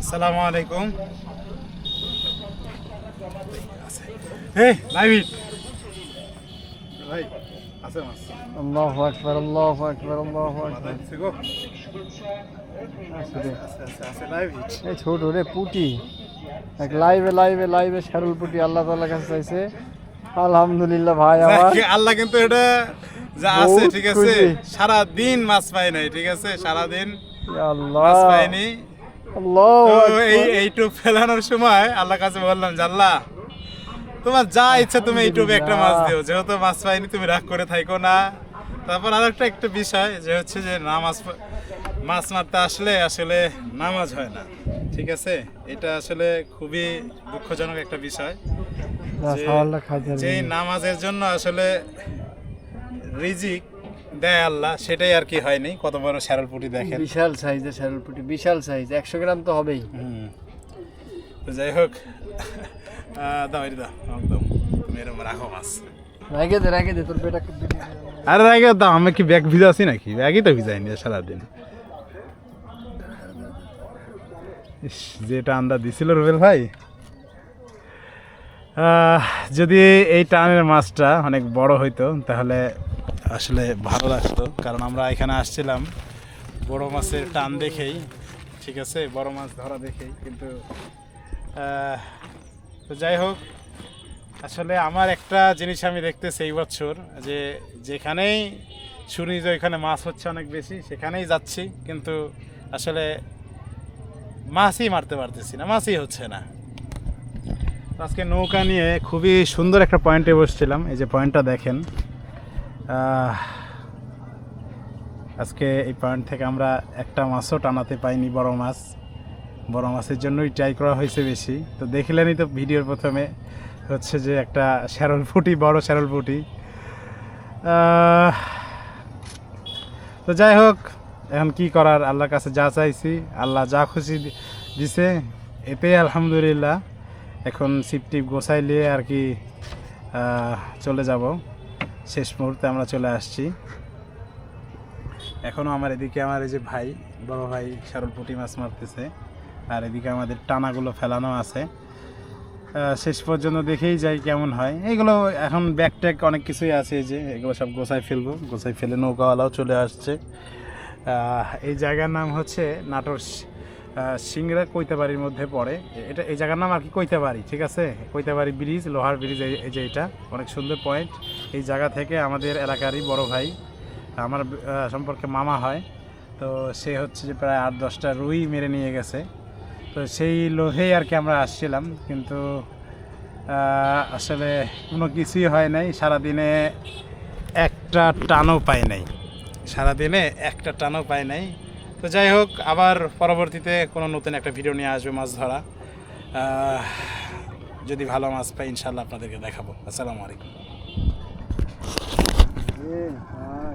আসসালামু আলাইকুম। হে লাইভ ভাই আছে মাছ। আল্লাহু আকবার আল্লাহু আকবার আল্লাহু আকবার। দিছে গো। আসলে আছে আছে আছে লাইভ ইট এই ছোট রে পুটি। এক লাইভে লাইভে লাইভে শারুল পুটি আল্লাহ তাআলার কাছে চাইছে। আলহামদুলিল্লাহ ভাই আমার। আল্লাহ কিন্তু এটা যা আছে ঠিক আছে। খুশি। সারা দিন মাছ পাই নাই ঠিক আছে? সারা দিন আল্লাহ। মাছ পাইনি আল্লাহু এই। ফেলানোর সময় আল্লাহর কাছে বললাম যে আল্লাহ তোমার যা ইচ্ছা তুমি একটা মাছ দিও। যেহেতু মাছ পাইনি তুমি রাগ করে থাইকো না। তারপর আরেকটা একটা বিষয় যে হচ্ছে যে নামাজ প- মাছ মারতে আসলে আসলে নামাজ হয় না ঠিক আছে? এটা আসলে খুবই দুঃখজনক একটা বিষয়। না, যে- নামাজের জন্য আসলে রিজিক দেয় আল্লাহ সেটাই আর কি হয়নি কত বড় শ্যারলপুটি দেখেন। বিশাল সাইজের শারুল পুটি বিশাল সাইজ একশো গ্রাম তো হবেই। তো যাই হোক দাও দাও তুমি এরকম রাখো মাছ। রেখে দে রেখে দে তোর পেটা আরে আগে দাও আমি কি ব্যাগ ভিজা আছি নাকি? ব্যাগই তো ভিজাইনি সারাদিন। ইস, যেটা আন্দা দিছিল রুবেল ভাই। যদি এই টানের মাছটা অনেক বড় হইতো তাহলে আসলে ভালো লাগতো। কারণ আমরা এখানে আসছিলাম বড় মাছের টান দেখেই, ঠিক আছে? বড় মাছ ধরা দেখেই, কিন্তু তো যাই হোক, আসলে আমার একটা জিনিস আমি দেখতেছি এই বছর, যে যেখানেই শুনি যে ওইখানে মাছ হচ্ছে অনেক বেশি, সেখানেই যাচ্ছি, কিন্তু আসলে মাছই মারতে পারতেছি না, মাছই হচ্ছে না। আজকে নৌকা নিয়ে খুবই সুন্দর একটা পয়েন্টে বসছিলাম, এই যে পয়েন্টটা দেখেন। আজকে এই পয়েন্ট থেকে আমরা একটা মাছও টানাতে পাইনি, বড় মাছ। বড় মাছের জন্যই ট্রাই করা হয়েছে বেশি। তো দেখলেনই তো ভিডিওর প্রথমে হচ্ছে যে একটা শ্যারল ফুটি বড় শ্যারল ফুটি তো যাই হোক, এখন কি করার? আল্লাহর কাছে যা চাইছি, আল্লাহ যা খুশি দিছে এতে আলহামদুলিল্লাহ। এখন সিপ টিপ গোছাই নিয়ে আর কি চলে যাব। শেষ মুহূর্তে আমরা চলে আসছি। এখনও আমার এদিকে আমার এই যে ভাই, বড় ভাই শারল পুঁটি মাছ মারতেছে, আর এদিকে আমাদের টানাগুলো ফেলানো আছে। শেষ পর্যন্ত দেখেই যাই কেমন হয়। এইগুলো এখন ব্যাগ ট্যাগ অনেক কিছুই আছে যে, এগুলো সব গোছায় ফেলব, গোছায় ফেলে নৌকাওয়ালাও চলে আসছে। এই জায়গার নাম হচ্ছে নাটোর সিংড়া কৈতাবাড়ির মধ্যে পড়ে। এটা, এই জায়গার নাম আর কি কৈতাবাড়ি, ঠিক আছে? কৈতাবাড়ি ব্রিজ, লোহার ব্রিজ, এই যে এটা, অনেক সুন্দর পয়েন্ট এই জায়গা থেকে আমাদের এলাকারই বড় ভাই, আমার সম্পর্কে মামা হয়। তো সে হচ্ছে যে প্রায় আট, দশটা রুই মেরে নিয়ে গেছে। তো সেই লোভেই আর কি আমরা আসছিলাম, কিন্তু আসলে কোনো কিছুই হয় নাই। সারাদিনে একটা টানও পাই নাই। সারাদিনে একটা টানও পাই নাই। তো যাই হোক, আবার পরবর্তীতে কোনো নতুন একটা ভিডিও নিয়ে আসবে মাছ ধরা। যদি ভালো মাছ পাই ইনশাল্লাহ আপনাদেরকে দেখাবো। আসসালামু আলাইকুম।